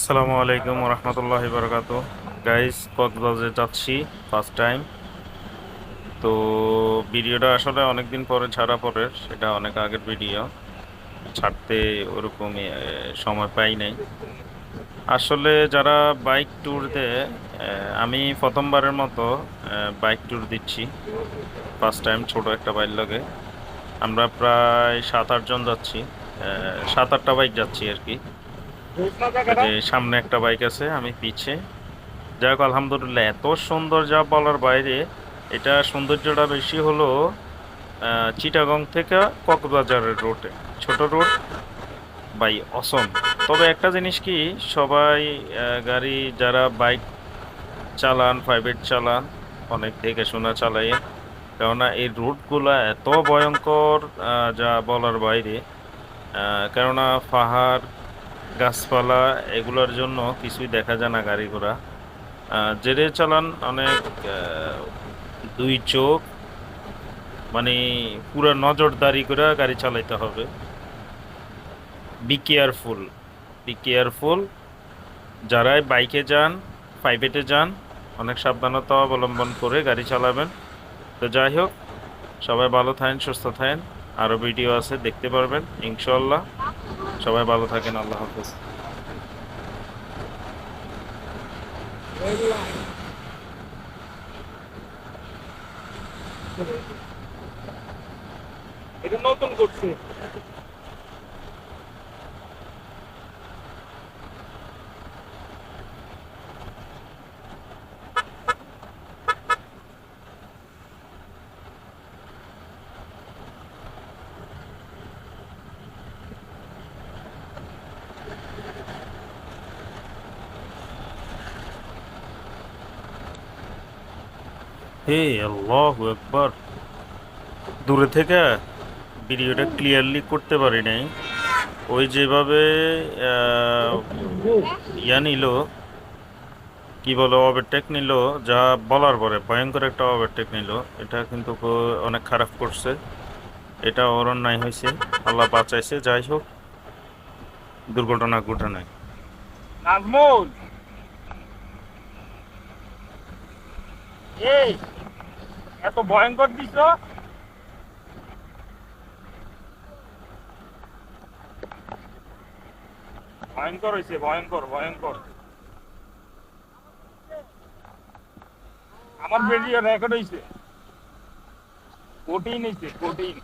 আসসালামু আলাইকুম রহমতুল্লাহ বরকাত। গাইস কক্সবাজে যাচ্ছি ফার্স্ট টাইম তো ভিডিওটা আসলে অনেক দিন পরে ছাড়া পরে সেটা অনেক আগের ভিডিও। ছাড়তে ওরকমই সময় পাই নাই। আসলে যারা বাইক ট্যুর দেয় আমি প্রথমবারের মতো বাইক ট্যুর দিচ্ছি। ফার্স্ট টাইম ছোট একটা বাইক লাগে। আমরা প্রায় সাত আটজন যাচ্ছি সাত আটটা বাইক যাচ্ছি আর কি। সামনে একটা বাইক আছে, আমি পিছে। যাই হোক, আলহামদুলিল্লাহ, এত সুন্দর যা বলার বাইরে, এটা সৌন্দর্যটা বেশি হলো চিটাগং থেকে কক্সবাজারের রোডে ছোট রোড বাই অসম তবে একটা জিনিস কি, সবাই গাড়ি যারা বাইক চালান প্রাইভেট চালান, অনেক দেখে শোনা চালাইয়ে কেননা এই রুটগুলা এত ভয়ঙ্কর যা বলার বাইরে কেননা পাহাড় গাছপালা এগুলোর জন্য কিছুই দেখা যায় না গাড়ি ঘোড়া। জেরে চালান অনেক দুই চোখ মানে পুরো নজরদারি করে গাড়ি চালাইতে হবে। বি কেয়ারফুল বি কেয়ারফুল যারাই বাইকে যান প্রাইভেটে যান, অনেক সাবধানতা অবলম্বন করে গাড়ি চালাবেন। তো যাই হোক, সবাই ভালো থাকেন, সুস্থ থাকেন। আরও ভিডিও আছে, দেখতে পারবেন ইনশাল্লাহ সবাই ভালো থাকেন আল্লাহ হাফেজ। এটা নতুন করছে। হে আল্লাহ একবার দূরে থেকে ভিডিওটা ক্লিয়ারলি করতে পারি নাই। ওই যেভাবে ইয়া নিল, কি বলো ওভারটেক নিল, যা বলার পরে, ভয়ঙ্কর একটা ওভারটেক নিল, এটা কিন্তু অনেক খারাপ করছে। এটা ওর নাই হয়েছে, আল্লাহ বাঁচাইছে, যাই হোক, দুর্ঘটনা ঘটে নাই। নাজমুল! এই, এত ভয়ঙ্কর দিছ ভয়ঙ্কর হয়েছে ভয়ঙ্কর ভয়ঙ্কর। আমার ভিডিও রেকর্ড হয়েছে কঠিন হয়েছে কঠিন।